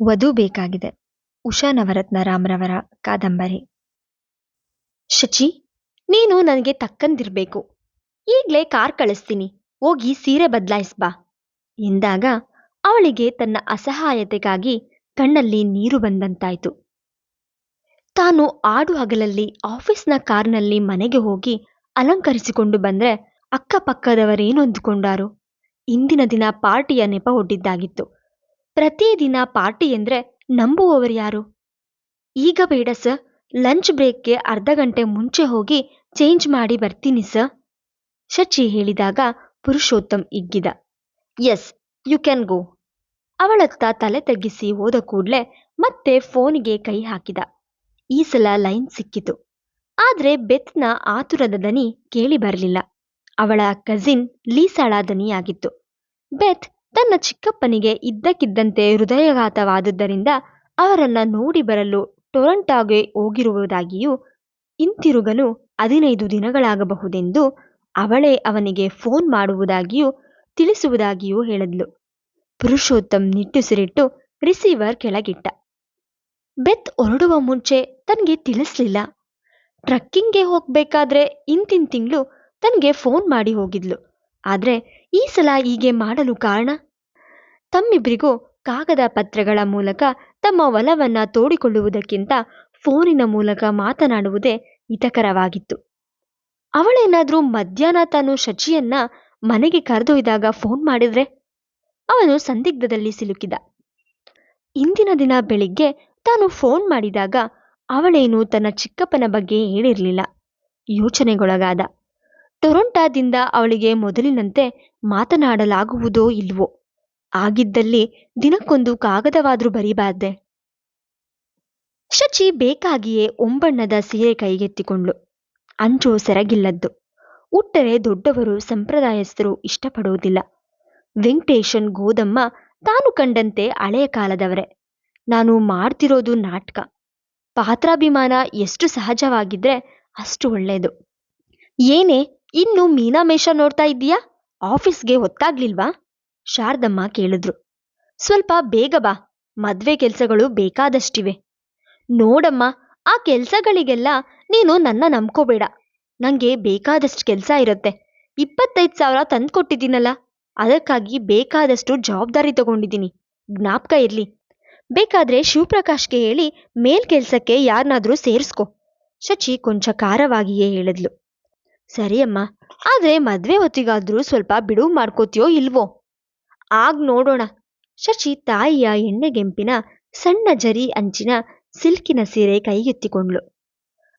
ವಧು ಬೇಕಾಗಿದೆ. ಉಷಾ ನವರತ್ನ ರಾಮ್ರವರ ಕಾದಂಬರಿ. ಶಚಿ, ನೀನು ನನಗೆ ತಕ್ಕಂದಿರ್ಬೇಕು. ಈಗ್ಲೇ ಕಾರ್ ಕಳಿಸ್ತೀನಿ. ಹೋಗಿ ಸೀರೆ ಬದಲಾಯಿಸ್ಬಾ ಎಂದಾಗ ಅವಳಿಗೆ ತನ್ನ ಅಸಹಾಯತೆಗಾಗಿ ಕಣ್ಣಲ್ಲಿ ನೀರು ಬಂದಂತಾಯ್ತು. ತಾನು ಆಡು ಹಗಲಲ್ಲಿ ಆಫೀಸ್ನ ಕಾರ್ನಲ್ಲಿ ಮನೆಗೆ ಹೋಗಿ ಅಲಂಕರಿಸಿಕೊಂಡು ಬಂದ್ರೆ ಅಕ್ಕಪಕ್ಕದವರೇನು ಅಂದುಕೊಂಡಾರು. ಇಂದಿನ ದಿನ ಪಾರ್ಟಿಯ ನೆಪ ಒಡ್ಡಿದ್ದಾಗಿತ್ತು ಪ್ರತಿದಿನ ಪಾರ್ಟಿ ಎಂದ್ರೆ ನಂಬುವವರು ಯಾರು? ಈಗ ಬೇಡ ಸರ್. ಲಂಚ್ ಬ್ರೇಕ್ಗೆ ಅರ್ಧ ಗಂಟೆ ಮುಂಚೆ ಹೋಗಿ ಚೇಂಜ್ ಮಾಡಿ ಬರ್ತೀನಿ ಸರ್. ಶಚಿ ಹೇಳಿದಾಗ Purushottam ಇಗ್ಗಿದ. Yes, you can go. ಅವಳತ್ತ ತಲೆ ತಗ್ಗಿಸಿ ಹೋದ ಕೂಡ್ಲೆ ಮತ್ತೆ ಫೋನ್ಗೆ ಕೈ ಹಾಕಿದ. ಈ ಸಲ ಲೈನ್ ಸಿಕ್ಕಿತು. ಆದ್ರೆ ಬೆತ್ನ ಆತುರದ ದನಿ ಕೇಳಿ ಬರಲಿಲ್ಲ. ಅವಳ ಕಸಿನ್ ಲೀಸಾಳ ದನಿಯಾಗಿತ್ತು. ಬೆತ್ ತನ್ನ ಚಿಕ್ಕಪ್ಪನಿಗೆ ಇದ್ದಕ್ಕಿದ್ದಂತೆ ಹೃದಯಘಾತವಾದುದರಿಂದ ಅವರನ್ನ ನೋಡಿ ಬರಲು ಟೊರಂಟಾಗೆ ಹೋಗಿರುವುದಾಗಿಯೂ ಹಿಂತಿರುಗಲು ಹದಿನೈದು ದಿನಗಳಾಗಬಹುದೆಂದು ಅವಳೇ ಅವನಿಗೆ ಫೋನ್ ಮಾಡುವುದಾಗಿಯೂ ತಿಳಿಸುವುದಾಗಿಯೂ ಹೇಳಿದ್ಲು. ಪುರುಷೋತ್ತಮ್ ನಿಟ್ಟುಸಿರಿಟ್ಟು ರಿಸೀವರ್ ಕೆಳಗಿಟ್ಟ. ಬೆತ್ ಹೊರಡುವ ಮುಂಚೆ ತನಗೆ ತಿಳಿಸ್ಲಿಲ್ಲ. ಟ್ರಕ್ಕಿಂಗ್ಗೆ ಹೋಗ್ಬೇಕಾದ್ರೆ ಇಂತಿನ ತಿಂಗಳು ತನಗೆ ಫೋನ್ ಮಾಡಿ ಹೋಗಿದ್ಲು. ಆದ್ರೆ ಈ ಸಲ ಹೀಗೆ ಮಾಡಲು ಕಾರಣ? ತಮ್ಮಿಬ್ಬರಿಗೂ ಕಾಗದ ಪತ್ರಗಳ ಮೂಲಕ ತಮ್ಮ ಒಲವನ್ನು ತೋಡಿಕೊಳ್ಳುವುದಕ್ಕಿಂತ ಫೋನಿನ ಮೂಲಕ ಮಾತನಾಡುವುದೇ ಹಿತಕರವಾಗಿತ್ತು. ಅವಳೇನಾದರೂ ಮಧ್ಯಾಹ್ನ ತಾನು ಶಚಿಯನ್ನ ಮನೆಗೆ ಕರೆದೊಯ್ದಾಗ ಫೋನ್ ಮಾಡಿದ್ರೆ ಅವನು ಸಂದಿಗ್ಧದಲ್ಲಿ ಸಿಲುಕಿದ. ಇಂದಿನ ದಿನ ಬೆಳಿಗ್ಗೆ ತಾನು ಫೋನ್ ಮಾಡಿದಾಗ ಅವಳೇನು ತನ್ನ ಚಿಕ್ಕಪ್ಪನ ಬಗ್ಗೆ ಹೇಳಿರಲಿಲ್ಲ. ಯೋಚನೆಗೊಳಗಾದ. ಟೊರೊಂಟಾದಿಂದ ಅವಳಿಗೆ ಮೊದಲಿನಂತೆ ಮಾತನಾಡಲಾಗುವುದೋ ಇಲ್ವೋ? ಆಗಿದ್ದಲ್ಲಿ ದಿನಕ್ಕೊಂದು ಕಾಗದವಾದ್ರೂ ಬರೀಬಾರ್ದೆ. ಶಚಿ ಬೇಕಾಗಿಯೇ ಒಂಬಣ್ಣದ ಸೀರೆ ಕೈಗೆತ್ತಿಕೊಂಡ್ಳು. ಅಂಚು ಸೆರಗಿಲ್ಲದ್ದು. ಉಟ್ಟರೆ ದೊಡ್ಡವರು ಸಂಪ್ರದಾಯಸ್ಥರು ಇಷ್ಟಪಡುವುದಿಲ್ಲ. ವೆಂಕಟೇಶನ್ ಗೋದಮ್ಮ ತಾನು ಕಂಡಂತೆ ಹಳೆಯ ಕಾಲದವರೇ. ನಾನು ಮಾಡ್ತಿರೋದು ನಾಟಕ. ಪಾತ್ರಾಭಿಮಾನ ಎಷ್ಟು ಸಹಜವಾಗಿದ್ರೆ ಅಷ್ಟು ಒಳ್ಳೆಯದು ಏನೇ ಇನ್ನು ಮೀನಾಮೇಷ ನೋಡ್ತಾ ಇದ್ದೀಯಾ? ಆಫೀಸ್ಗೆ ಹೊತ್ತಾಗ್ಲಿಲ್ವಾ? ಶಾರದಮ್ಮ ಕೇಳಿದ್ರು. ಸ್ವಲ್ಪ ಬೇಗ ಬಾ, ಮದ್ವೆ ಕೆಲ್ಸಗಳು ಬೇಕಾದಷ್ಟಿವೆ. ನೋಡಮ್ಮ, ಆ ಕೆಲ್ಸಗಳಿಗೆಲ್ಲ ನೀನು ನನ್ನ ನಂಬ್ಕೋಬೇಡ. ನಂಗೆ ಬೇಕಾದಷ್ಟು ಕೆಲಸ ಇರುತ್ತೆ. ಇಪ್ಪತ್ತೈದು ಸಾವಿರ ತಂದ್ಕೊಟ್ಟಿದ್ದೀನಲ್ಲ, ಅದಕ್ಕಾಗಿ ಬೇಕಾದಷ್ಟು ಜವಾಬ್ದಾರಿ ತಗೊಂಡಿದ್ದೀನಿ. ಜ್ಞಾಪಕ ಇರ್ಲಿ. ಬೇಕಾದ್ರೆ ಶಿವಪ್ರಕಾಶ್ಗೆ ಹೇಳಿ ಮೇಲ್ ಕೆಲಸಕ್ಕೆ ಯಾರನ್ನಾದ್ರೂ ಸೇರಿಸ್ಕೊ. ಶಚಿ ಕೊಂಚ ಖಾರವಾಗಿಯೇ ಹೇಳಿದ್ಲು. ಸರಿಯಮ್ಮ, ಆದ್ರೆ ಮದ್ವೆ ಹೊತ್ತಿಗಾದ್ರೂ ಸ್ವಲ್ಪ ಬಿಡುವು ಮಾಡ್ಕೋತೀಯೋ ಇಲ್ವೋ? ಆಗ್ ನೋಡೋಣ. ಶಚಿ ತಾಯಿಯ ಎಣ್ಣೆಗೆಂಪಿನ ಸಣ್ಣ ಜರಿ ಅಂಚಿನ ಸಿಲ್ಕಿನ ಸೀರೆ ಕೈಗೆತ್ತಿಕೊಂಡ್ಳು.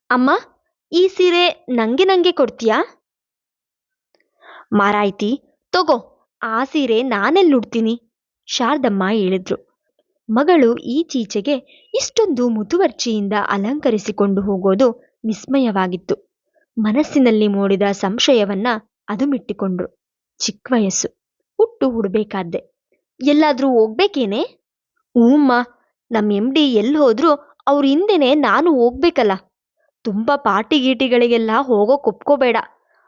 ಅಮ್ಮ, ಈ ಸೀರೆ ನಂಗೆ ನಂಗೆ ಕೊಡ್ತೀಯಾ? ಮಾರಾಯ್ತಿ, ತಗೋ, ಆ ಸೀರೆ ನಾನೆಲ್ಲಿ ಉಡ್ತೀನಿ ಶಾರದಮ್ಮ ಹೇಳಿದ್ರು. ಮಗಳು ಈಚೀಚೆಗೆ ಇಷ್ಟೊಂದು ಮುತುವರ್ಚಿಯಿಂದ ಅಲಂಕರಿಸಿಕೊಂಡು ಹೋಗೋದು ವಿಸ್ಮಯವಾಗಿತ್ತು. ಮನಸ್ಸಿನಲ್ಲಿ ಮೂಡಿದ ಸಂಶಯವನ್ನ ಅದು ಮಿಟ್ಟಿಕೊಂಡ್ರು ಚಿಕ್ಕ ವಯಸ್ಸು. ಹುಟ್ಟು ಹುಡ್ಬೇಕಾದ್ದೆ. ಎಲ್ಲಾದ್ರೂ ಹೋಗ್ಬೇಕೇನೆ? ಊಮ್ಮ ನಮ್ಮ ಎಂ ಡಿ ಎಲ್ಲಿ ಹೋದ್ರೂ ಅವ್ರ ಹಿಂದೆನೆ ನಾನು ಹೋಗ್ಬೇಕಲ್ಲ. ತುಂಬಾ ಪಾರ್ಟಿ ಗೀಟಿಗಳಿಗೆಲ್ಲ ಹೋಗೋ ಒಪ್ಕೋಬೇಡ.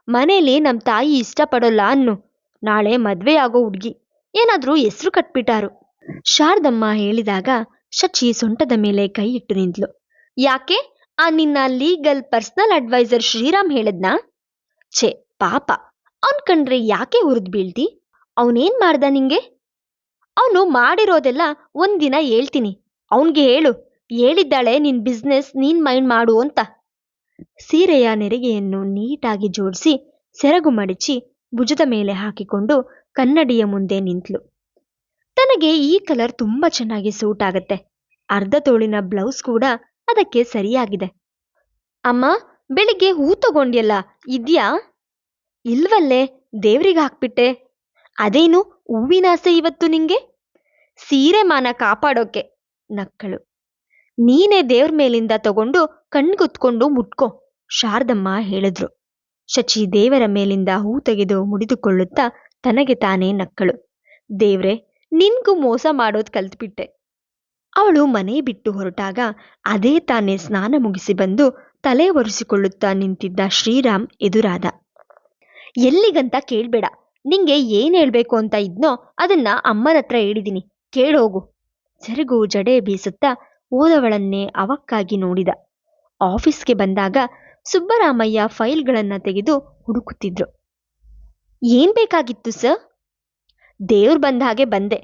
ಮನೇಲಿ ನಮ್ಮ ತಾಯಿ ಇಷ್ಟಪಡೋಲ್ಲ ಅನ್ನು. ನಾಳೆ ಮದ್ವೆ ಆಗೋ ಹುಡ್ಗಿ. ಏನಾದ್ರೂ ಹೆಸ್ರು ಕಟ್ಬಿಟ್ಟಾರು. ಶಾರದಮ್ಮ ಹೇಳಿದಾಗ ಶಚಿ ಸೊಂಟದ ಮೇಲೆ ಕೈ ಇಟ್ಟು ನಿಂತ್ಲು. ಯಾಕೆ? ಆ ನಿನ್ನ ಲೀಗಲ್ ಪರ್ಸನಲ್ ಅಡ್ವೈಸರ್ ಶ್ರೀರಾಮ್ ಹೇಳದ್ನಾ? ಛೇ, ಪಾಪ. ಅವನ್ ಕಂಡ್ರೆ ಯಾಕೆ ಹುರಿದ್ ಬೀಳ್ತಿ? ಅವನೇನ್ ಮಾಡ್ದ ನಿಂಗೆ? ಅವನು ಮಾಡಿರೋದೆಲ್ಲ ಒಂದಿನ ಹೇಳ್ತೀನಿ. ಅವನ್ಗೆ ಹೇಳು, ಹೇಳಿದ್ದಾಳೆ ನಿನ್ ಬಿಸ್ನೆಸ್ ನೀನ್ ಮೈಂಡ್ ಮಾಡು ಅಂತ. ಸೀರೆಯ ನೆರಿಗೆಯನ್ನು ನೀಟಾಗಿ ಜೋಡಿಸಿ, ಸೆರಗು ಮಡಚಿ, ಭುಜದ ಮೇಲೆ ಹಾಕಿಕೊಂಡು ಕನ್ನಡಿಯ ಮುಂದೆ ನಿಂತ್ಲು. ತನಗೆ ಈ ಕಲರ್ ತುಂಬಾ ಚೆನ್ನಾಗಿ ಸೂಟ್ ಆಗತ್ತೆ. ಅರ್ಧ ತೋಳಿನ ಬ್ಲೌಸ್ ಕೂಡ ಅದಕ್ಕೆ ಸರಿಯಾಗಿದೆ. ಅಮ್ಮ, ಬೆಳಿಗ್ಗೆ ಹೂ ತಗೊಂಡ್ಯಲ್ಲ, ಇದ್ಯಾ? ಇಲ್ವಲ್ಲೇ, ದೇವ್ರಿಗೆ ಹಾಕ್ಬಿಟ್ಟೆ. ಅದೇನು ಹೂವಿನ ಆಸೆ ಇವತ್ತು ನಿಂಗೆ? ಸೀರೆ ಮಾನ ಕಾಪಾಡೋಕೆ, ನಕ್ಕಳು. ನೀನೇ ದೇವ್ರ ಮೇಲಿಂದ ತಗೊಂಡು ಕಣ್ಗುತ್ಕೊಂಡು ಮುಟ್ಕೋ, ಶಾರದಮ್ಮ ಹೇಳಿದ್ರು. ಶಚಿ ದೇವರ ಮೇಲಿಂದ ಹೂ ತೆಗೆದು ಮುಡಿದುಕೊಳ್ಳುತ್ತಾ ತನಗೆ ತಾನೇ ನಕ್ಕಳು. ದೇವ್ರೆ, ನಿನ್ಗೂ ಮೋಸ ಮಾಡೋದ್ ಕಲ್ತ್ಬಿಟ್ಟೆ. ಅವಳು ಮನೆ ಬಿಟ್ಟು ಹೊರಟಾಗ ಅದೇ ತಾನೇ ಸ್ನಾನ ಮುಗಿಸಿ ಬಂದು ತಲೆ ಒರೆಸಿಕೊಳ್ಳುತ್ತಾ ನಿಂತಿದ್ದ ಶ್ರೀರಾಮ್ ಎದುರಾದ. ಎಲ್ಲಿಗಂತ ಕೇಳ್ಬೇಡ, ನಿಂಗೆ ಏನ್ ಹೇಳ್ಬೇಕು ಅಂತ ಇದ್ನೋ ಅದನ್ನ ಅಮ್ಮನ ಹತ್ರ ಹೇಳಿದೀನಿ ಕೇಳೋಗು ಸೆರಗು ಜಡೆ ಬೀಸುತ್ತಾ ಓದವಳನ್ನೇ ಅವಕ್ಕಾಗಿ ನೋಡಿದ. ಆಫೀಸ್ಗೆ ಬಂದಾಗ ಸುಬ್ಬರಾಮಯ್ಯ ಫೈಲ್ಗಳನ್ನ ತೆಗೆದು ಹುಡುಕುತ್ತಿದ್ರು. ಏನ್ ಬೇಕಾಗಿತ್ತು ಸರ್? ದೇವ್ರು ಬಂದ ಹಾಗೆ ಬಂದೆ,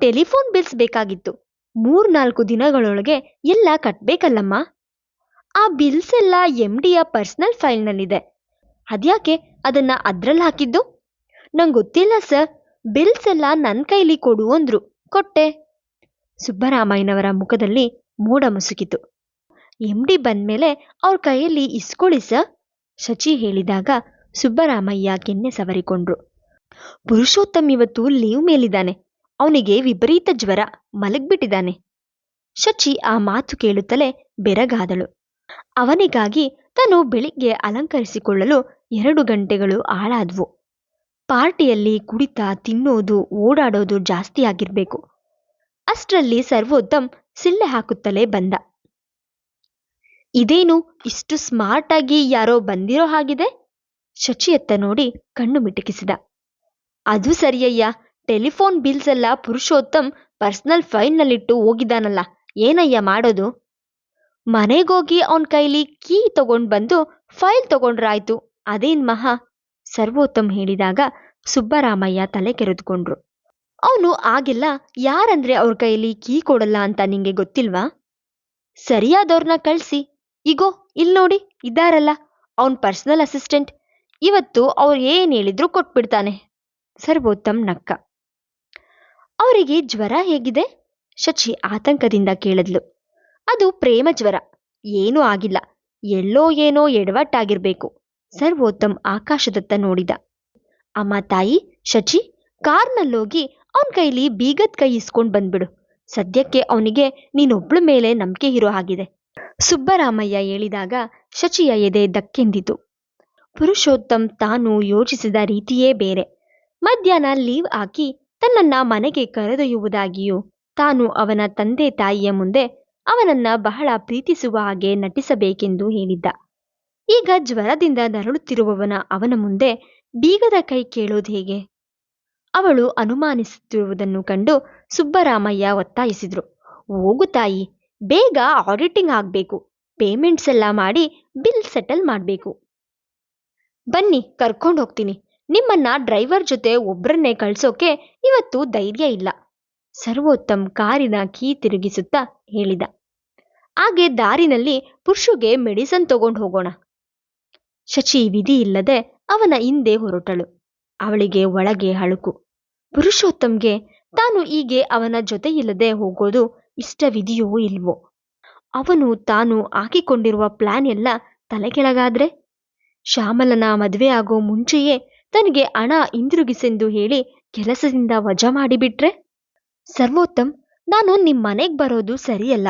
ಟೆಲಿಫೋನ್ ಬಿಲ್ಸ್ ಬೇಕಾಗಿತ್ತು. ಮೂರ್ನಾಲ್ಕು ದಿನಗಳೊಳಗೆ ಎಲ್ಲ ಕಟ್ಟಬೇಕಲ್ಲಮ್ಮ ಆ ಬಿಲ್ಸ್ ಎಲ್ಲ ಎಂ ಡಿಯ ಪರ್ಸನಲ್ ಫೈಲ್ನಲ್ಲಿದೆ. ಅದ್ಯಾಕೆ ಅದನ್ನ ಅದ್ರಲ್ಲಿ ಹಾಕಿದ್ದು? ನಂಗೆ ಗೊತ್ತಿಲ್ಲ ಸರ್. ಬಿಲ್ಸ್ ಎಲ್ಲ ನನ್ನ ಕೈಲಿ ಕೊಡು ಅಂದ್ರು. ಕೊಟ್ಟೆ. ಸುಬ್ಬರಾಮಯ್ಯನವರ ಮುಖದಲ್ಲಿ ಮೋಡ ಮುಸುಕಿತು. ಎಂ ಡಿ ಬಂದ್ಮೇಲೆ ಅವ್ರ ಕೈಯಲ್ಲಿ ಇಸ್ಕೊಳ್ಳಿ ಸರ್, ಶಚಿ ಹೇಳಿದಾಗ ಸುಬ್ಬರಾಮಯ್ಯ ಕೆನ್ನೆ ಸವರಿಕೊಂಡ್ರು. ಪುರುಷೋತ್ತಮ್ ಇವತ್ತು ಲೀವ್ ಮೇಲಿದ್ದಾನೆ. ಅವನಿಗೆ ವಿಪರೀತ ಜ್ವರ ಮಲಗ್ಬಿಟ್ಟಿದ್ದಾನೆ. ಶಚಿ ಆ ಮಾತು ಕೇಳುತ್ತಲೇ ಬೆರಗಾದಳು. ಅವನಿಗಾಗಿ ತಾನು ಬೆಳಿಗ್ಗೆ ಅಲಂಕರಿಸಿಕೊಳ್ಳಲು ಎರಡು ಗಂಟೆಗಳು ಹಾಳಾದ್ವು. ಪಾರ್ಟಿಯಲ್ಲಿ ಕುಡಿತ, ತಿನ್ನೋದು, ಓಡಾಡೋದು ಜಾಸ್ತಿ ಆಗಿರ್ಬೇಕು. ಅಷ್ಟರಲ್ಲಿ ಸರ್ವೋತ್ತಮ್ ಸಿಳ್ಳೆ ಹಾಕುತ್ತಲೇ ಬಂದ. ಇದೇನು ಇಷ್ಟು ಸ್ಮಾರ್ಟಾಗಿ ಯಾರೋ ಬಂದಿರೋ ಹಾಗಿದೆ? ಶಚಿಯತ್ತ ನೋಡಿ ಕಣ್ಣು ಮಿಟುಕಿಸಿದ. ಅದು ಸರಿಯಯ್ಯ ಟೆಲಿಫೋನ್ ಬಿಲ್ಸ್ ಎಲ್ಲ ಪುರುಷೋತ್ತಮ್ ಪರ್ಸನಲ್ ಫೈಲ್ನಲ್ಲಿಟ್ಟು ಹೋಗಿದ್ದಾನಲ್ಲ, ಏನಯ್ಯ ಮಾಡೋದು? ಮನೆಗೋಗಿ ಅವನ ಕೈಲಿ ಕೀ ತಗೊಂಡ್ ಬಂದು ಫೈಲ್ ತಗೊಂಡ್ರಾಯ್ತು. ಅದೇನ್ ಮಹಾ? ಸರ್ವೋತ್ತಮ್ ಹೇಳಿದಾಗ ಸುಬ್ಬರಾಮಯ್ಯ ತಲೆ ಕೆರೆದುಕೊಂಡ್ರು. ಅವನು ಆಗೆಲ್ಲ, ಯಾರಂದ್ರೆ ಅವ್ರ ಕೈಲಿ ಕೀ ಕೊಡಲ್ಲ ಅಂತ ನಿಂಗೆ ಗೊತ್ತಿಲ್ವಾ? ಸರಿಯಾದವ್ರನ್ನ ಕಳ್ಸಿ. ಇಗೋ ಇಲ್ಲಿ ನೋಡಿ, ಇದ್ದಾರಲ್ಲ ಅವನ್ ಪರ್ಸನಲ್ ಅಸಿಸ್ಟೆಂಟ್. ಇವತ್ತು ಅವ್ರು ಏನ್ ಹೇಳಿದ್ರು ಕೊಟ್ಬಿಡ್ತಾನೆ. ಸರ್ವೋತ್ತಮ್ ನಕ್ಕ. ಅವರಿಗೆ ಜ್ವರ ಹೇಗಿದೆ? ಶಚಿ ಆತಂಕದಿಂದ ಕೇಳಿದ್ಲು. ಅದು ಪ್ರೇಮ ಜ್ವರ. ಏನೂ ಆಗಿಲ್ಲ. ಎಲ್ಲೋ ಏನೋ ಎಡವಟ್ಟಾಗಿರ್ಬೇಕು. ಸರ್ವೋತ್ತಮ್ ಆಕಾಶದತ್ತ ನೋಡಿದ. ಅಮ್ಮ ತಾಯಿ ಶಚಿ ಕಾರ್ನಲ್ಲೋಗಿ ಅವನ ಕೈಲಿ ಬೀಗದ ಕೈ ಇಸ್ಕೊಂಡ್ ಬಂದ್ಬಿಡು. ಸದ್ಯಕ್ಕೆ ಅವನಿಗೆ ನೀನೊಬ್ಳ ಮೇಲೆ ನಂಬಿಕೆ ಇರೋ ಆಗಿದೆ ಸುಬ್ಬರಾಮಯ್ಯ ಹೇಳಿದಾಗ ಶಚಿಯ ಎದೆ ದಕ್ಕೆಂದಿತು. ಪುರುಷೋತ್ತಮ್ ತಾನು ಯೋಚಿಸಿದ ರೀತಿಯೇ ಬೇರೆ. ಮಧ್ಯಾಹ್ನ ಲೀವ್ ಹಾಕಿ ತನ್ನನ್ನ ಮನೆಗೆ ಕರೆದೊಯ್ಯುವುದಾಗಿಯೂ, ತಾನು ಅವನ ತಂದೆ ತಾಯಿಯ ಮುಂದೆ ಅವನನ್ನ ಬಹಳ ಪ್ರೀತಿಸುವ ಹಾಗೆ ನಟಿಸಬೇಕೆಂದು ಹೇಳಿದ್ದ. ಈಗ ಜ್ವರದಿಂದ ನರಳುತ್ತಿರುವವನ ಅವನ ಮುಂದೆ ಬೀಗದ ಕೈ ಕೇಳೋದು ಹೇಗೆ? ಅವಳು ಅನುಮಾನಿಸುತ್ತಿರುವುದನ್ನು ಕಂಡು ಸುಬ್ಬರಾಮಯ್ಯ ಒತ್ತಾಯಿಸಿದ್ರು. ಹೋಗು ತಾಯಿ, ಬೇಗ ಆಡಿಟಿಂಗ್ ಆಗ್ಬೇಕು. ಪೇಮೆಂಟ್ಸ್ ಎಲ್ಲ ಮಾಡಿ ಬಿಲ್ ಸೆಟಲ್ ಮಾಡಬೇಕು. ಬನ್ನಿ ಕರ್ಕೊಂಡು ಹೋಗ್ತೀನಿ ನಿಮ್ಮನ್ನ ಡ್ರೈವರ್ ಜೊತೆ ಒಬ್ರನ್ನೇ ಕಳ್ಸೋಕೆ ಇವತ್ತು ಧೈರ್ಯ ಇಲ್ಲ. ಸರ್ವೋತ್ತಮ್ ಕಾರಿನ ಕೀ ತಿರುಗಿಸುತ್ತಾ ಹೇಳಿದ. ಹಾಗೆ ದಾರಿನಲ್ಲಿ ಪುರುಷುಗೆ ಮೆಡಿಸನ್ ತಗೊಂಡು ಹೋಗೋಣ. ಶಚಿ ವಿಧಿ ಇಲ್ಲದೆ ಅವನ ಹಿಂದೆ ಹೊರಟಳು. ಅವಳಿಗೆ ಒಳಗೆ ಹಳುಕು ಪುರುಷೋತ್ತಮ್ಗೆ ತಾನು ಹೀಗೆ ಅವನ ಜೊತೆಯಿಲ್ಲದೆ ಹೋಗೋದು ಇಷ್ಟವಿದೆಯೋ ಇಲ್ವೋ? ಅವನು ತಾನು ಹಾಕಿಕೊಂಡಿರುವ ಪ್ಲಾನ್ ಎಲ್ಲ ತಲೆಕೆಳಗಾದ್ರೆ? ಶ್ಯಾಮಲನ ಮದುವೆ ಆಗೋ ಮುಂಚೆಯೇ ತನಗೆ ಹಣ ಹಿಂದಿರುಗಿಸೆಂದು ಹೇಳಿ ಕೆಲಸದಿಂದ ವಜಾ ಮಾಡಿಬಿಟ್ರೆ? ಸರ್ವೋತ್ತಮ್, ನಾನು ನಿಮ್ಮ ಮನೆಗೆ ಬರೋದು ಸರಿಯಲ್ಲ.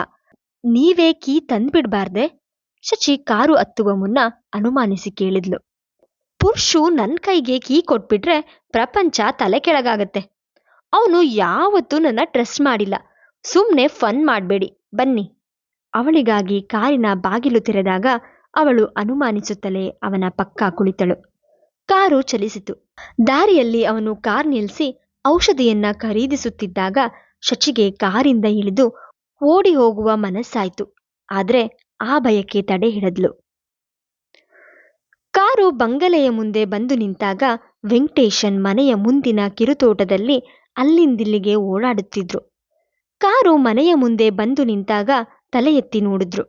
ನೀವೇ ಕೀ ತಂದ್ಬಿಡ್ಬಾರ್ದೆ? ಶಚಿ ಕಾರು ಹತ್ತುವ ಮುನ್ನ ಅನುಮಾನಿಸಿ ಕೇಳಿದ್ಲು. ಪುರುಷು ನನ್ ಕೈಗೆ ಕೀ ಕೊಟ್ಬಿಟ್ರೆ ಪ್ರಪಂಚ ತಲೆ ಕೆಳಗಾಗತ್ತೆ. ಅವನು ಯಾವತ್ತೂ ನನ್ನ ಟ್ರಸ್ಟ್ ಮಾಡಿಲ್ಲ. ಸುಮ್ನೆ ಫನ್ ಮಾಡಬೇಡಿ, ಬನ್ನಿ. ಅವಳಿಗಾಗಿ ಕಾರಿನ ಬಾಗಿಲು ತೆರೆದಾಗ ಅವಳು ಅನುಮಾನಿಸುತ್ತಲೇ ಅವನ ಪಕ್ಕ ಕುಳಿತಳು. ಕಾರು ಚಲಿಸಿತು. ದಾರಿಯಲ್ಲಿ ಅವನು ಕಾರ್ ನಿಲ್ಲಿಸಿ ಔಷಧಿಯನ್ನ ಖರೀದಿಸುತ್ತಿದ್ದಾಗ ಶಚಿಗೆ ಕಾರಿಂದ ಇಳಿದು ಓಡಿ ಹೋಗುವ ಮನಸ್ಸಾಯ್ತು. ಆದ್ರೆ ಆ ಭಯಕ್ಕೆ ತಡೆ ಹಿಡದ್ಲು. ಕಾರು ಬಂಗಲೆಯ ಮುಂದೆ ಬಂದು ನಿಂತಾಗ ವೆಂಕಟೇಶನ್ ಮನೆಯ ಮುಂದಿನ ಕಿರುತೋಟದಲ್ಲಿ ಅಲ್ಲಿಂದಿಲ್ಲಿಗೆ ಓಡಾಡುತ್ತಿದ್ರು. ಕಾರು ಮನೆಯ ಮುಂದೆ ಬಂದು ನಿಂತಾಗ ತಲೆ ಎತ್ತಿ ನೋಡಿದ್ರು.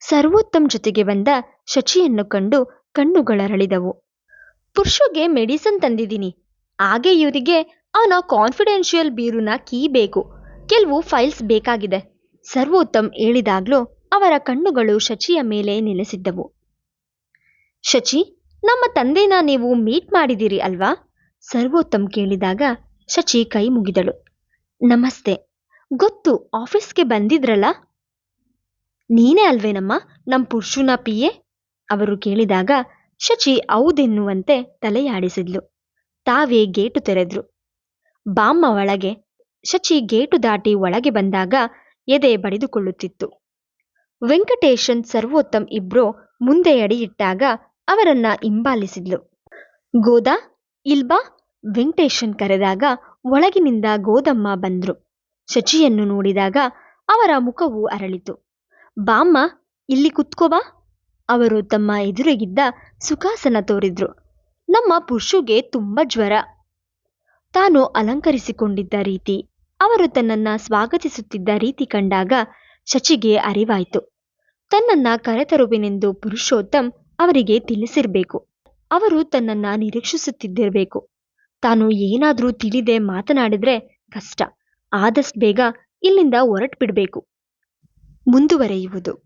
ಸರ್ವೋತ್ತಮ್ ಜೊತೆಗೆ ಬಂದ ಶಚಿಯನ್ನು ಕಂಡು ಕಣ್ಣುಗಳರಳಿದವು. ಪುರುಷುಗೆ ಮೆಡಿಸನ್ ತಂದಿದ್ದೀನಿ. ಹಾಗೆ ಇವರಿಗೆ ಅವನ ಕಾನ್ಫಿಡೆನ್ಷಿಯಲ್ ಬೀರುನ ಕೀ ಬೇಕು. ಕೆಲವು ಫೈಲ್ಸ್ ಬೇಕಾಗಿದೆ. ಸರ್ವೋತ್ತಮ್ ಹೇಳಿದಾಗ್ಲೂ ಅವರ ಕಣ್ಣುಗಳು ಶಚಿಯ ಮೇಲೆ ನೆಲೆಸಿದ್ದವು. ಶಚಿ, ನಮ್ಮ ತಂದೆನ ನೀವು ಮೀಟ್ ಮಾಡಿದಿರಿ ಅಲ್ವಾ? ಸರ್ವೋತ್ತಮ್ ಕೇಳಿದಾಗ ಶಚಿ ಕೈ ಮುಗಿದಳು. ನಮಸ್ತೆ. ಗೊತ್ತು ಆಫೀಸ್ಗೆ ಬಂದಿದ್ರಲ್ಲ? ನೀನೇ ಅಲ್ವೇನಮ್ಮ ನಮ್ಮ ಪುರುಷನ ಪಿಯೆ ಅವರು ಕೇಳಿದಾಗ ಶಚಿ ಹೌದೆನ್ನುವಂತೆ ತಲೆಯಾಡಿಸಿದ್ಲು. ತಾವೇ ಗೇಟು ತೆರೆದ್ರು. ಬಾಮ್ಮ ಒಳಗೆ, ಶಚಿ ಗೇಟು ದಾಟಿ ಒಳಗೆ ಬಂದಾಗ ಎದೆ ಬಡಿದುಕೊಳ್ಳುತ್ತಿತ್ತು. ವೆಂಕಟೇಶನ್ ಸರ್ವೋತ್ತಮ್ ಇಬ್ರು ಮುಂದೆ ಅಡಿಯಿಟ್ಟಾಗ ಅವರನ್ನ ಹಿಂಬಾಲಿಸಿದ್ಲು. ಗೋದಾ, ಇಲ್ಬಾ? ವೆಂಕಟೇಶನ್ ಕರೆದಾಗ ಒಳಗಿನಿಂದ ಗೋದಮ್ಮ ಬಂದ್ರು. ಶಚಿಯನ್ನು ನೋಡಿದಾಗ ಅವರ ಮುಖವು ಅರಳಿತು. ಬಾಮ್ಮ, ಇಲ್ಲಿ ಕುತ್ಕೋಬಾ ಅವರು ತಮ್ಮ ಎದುರಿಗಿದ್ದ ಸುಖಾಸನ ತೋರಿದ್ರು. ನಮ್ಮ ಪುರುಷುಗೆ ತುಂಬ ಜ್ವರ. ತಾನು ಅಲಂಕರಿಸಿಕೊಂಡಿದ್ದ ರೀತಿ, ಅವರು ತನ್ನನ್ನ ಸ್ವಾಗತಿಸುತ್ತಿದ್ದ ರೀತಿ ಕಂಡಾಗ ಶಚಿಗೆ ಅರಿವಾಯಿತು. ತನ್ನನ್ನ ಕರೆತರುವೆನೆಂದು ಪುರುಷೋತ್ತಮ್ ಅವರಿಗೆ ತಿಳಿಸಿರ್ಬೇಕು. ಅವರು ತನ್ನನ್ನ ನಿರೀಕ್ಷಿಸುತ್ತಿದ್ದಿರಬೇಕು. ತಾನು ಏನಾದ್ರೂ ತಿಳಿದೆ ಮಾತನಾಡಿದ್ರೆ ಕಷ್ಟ. ಆದಷ್ಟು ಬೇಗ ಇಲ್ಲಿಂದ ಹೊರಟು ಬಿಡಬೇಕು ಮುಂದುವರೆಯುವುದು.